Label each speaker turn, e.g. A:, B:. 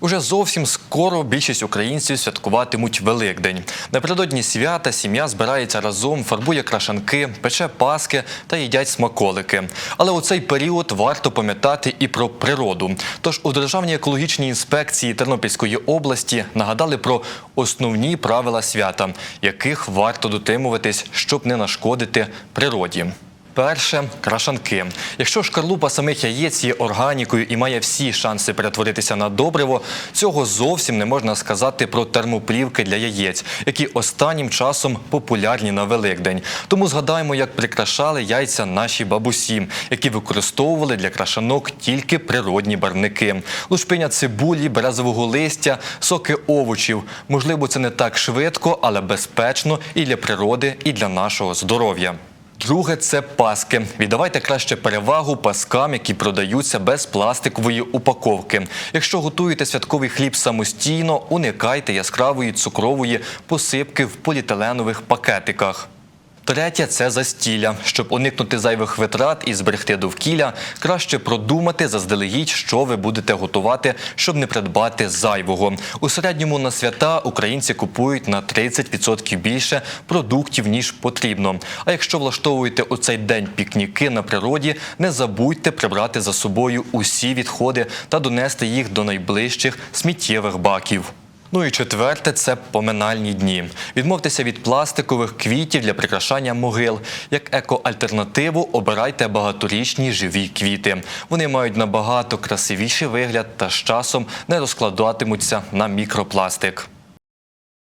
A: Уже зовсім скоро більшість українців святкуватимуть Великдень. Напередодні свята сім'я збирається разом, фарбує крашанки, пече паски та їдять смаколики. Але у цей період варто пам'ятати і про природу. Тож у Державній екологічній інспекції Тернопільської області нагадали про основні правила свята, яких варто дотримуватись, щоб не нашкодити природі. Перше крашанки. Якщо шкарлупа самих яєць є органікою і має всі шанси перетворитися на добриво, цього зовсім не можна сказати про термоплівки для яєць, які останнім часом популярні на Великдень. Тому згадаємо, як прикрашали яйця наші бабусі, які використовували для крашанок тільки природні барвники. Лушпиня цибулі, березового листя, соки овочів. Можливо, це не так швидко, але безпечно і для природи, і для нашого здоров'я. Друге це паски. Віддавайте краще перевагу паскам, які продаються без пластикової упаковки. Якщо готуєте святковий хліб самостійно, уникайте яскравої цукрової посипки в поліетиленових пакетиках. Третє це застілля. Щоб уникнути зайвих витрат і зберегти довкілля, краще продумати заздалегідь, що ви будете готувати, щоб не придбати зайвого. У середньому на свята українці купують на 30% більше продуктів ніж потрібно. А якщо влаштовуєте у цей день пікніки на природі, не забудьте прибрати за собою усі відходи та донести їх до найближчих сміттєвих баків. Ну і четверте це поминальні дні. Відмовтеся від пластикових квітів для прикрашання могил. Як екоальтернативу обирайте багаторічні живі квіти. Вони мають набагато красивіший вигляд та з часом не розкладатимуться на мікропластик.